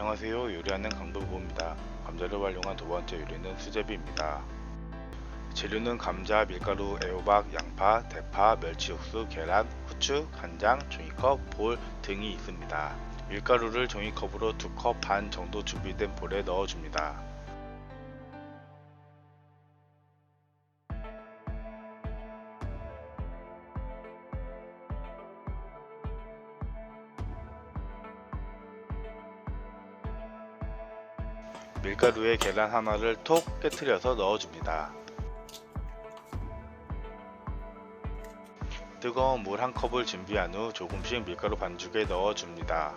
안녕하세요. 요리하는 강도부입니다. 감자를 활용한 두 번째 요리는 수제비입니다. 재료는 감자, 밀가루, 애호박, 양파, 대파, 멸치 육수, 계란, 후추, 간장, 종이컵, 볼 등이 있습니다. 밀가루를 종이컵으로 두컵반 정도 준비된 볼에 넣어줍니다. 밀가루에 계란 하나를 톡 깨트려서 넣어줍니다. 뜨거운 물 한 컵을 준비한 후 조금씩 밀가루 반죽에 넣어줍니다.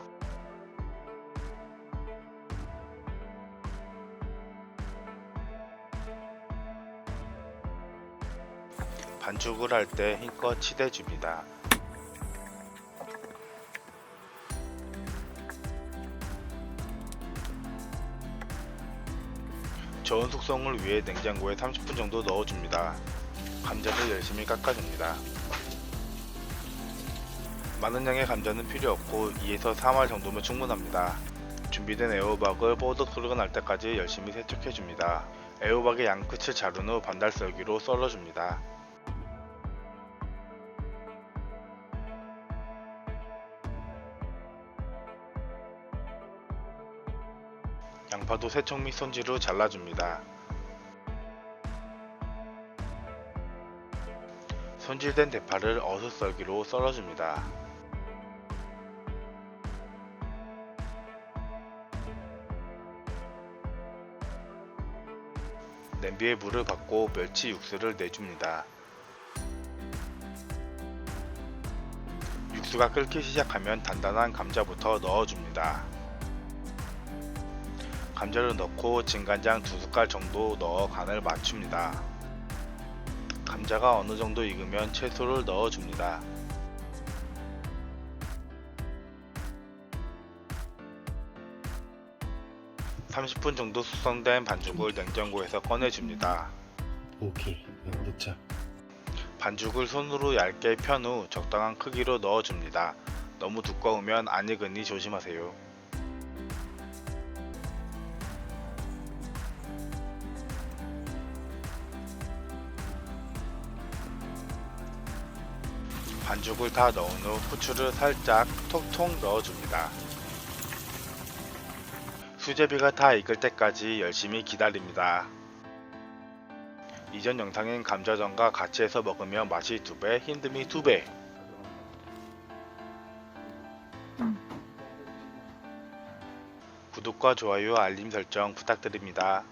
반죽을 할 때 힘껏 치대줍니다. 저온 숙성을 위해 냉장고에 30분 정도 넣어줍니다. 감자를 열심히 깎아줍니다. 많은 양의 감자는 필요 없고 2에서 3알 정도면 충분합니다. 준비된 애호박을 뽀득 소리가 날 때까지 열심히 세척해줍니다. 애호박의 양 끝을 자른 후 반달썰기로 썰어줍니다. 양파도 세척 및 손질로 잘라줍니다. 손질된 대파를 어슷썰기로 썰어줍니다. 냄비에 물을 받고 멸치 육수를 내줍니다. 육수가 끓기 시작하면 단단한 감자부터 넣어줍니다. 감자를 넣고 진간장 두 숟갈 정도 넣어 간을 맞춥니다. 감자가 어느 정도 익으면 채소를 넣어줍니다. (30분) 정도 숙성된 반죽을 냉장고에서 꺼내줍니다. 오케이 넣자 반죽을 손으로 얇게 편 후 적당한 크기로 넣어줍니다. 너무 두꺼우면 안 익으니 조심하세요. 반죽을 다 넣은 후 후추를 살짝 톡톡 넣어줍니다. 수제비가 다 익을 때까지 열심히 기다립니다. 이전 영상인 감자전과 같이 해서 먹으면 맛이 두 배, 힘듦이 두 배. 구독과 좋아요, 알림 설정 부탁드립니다.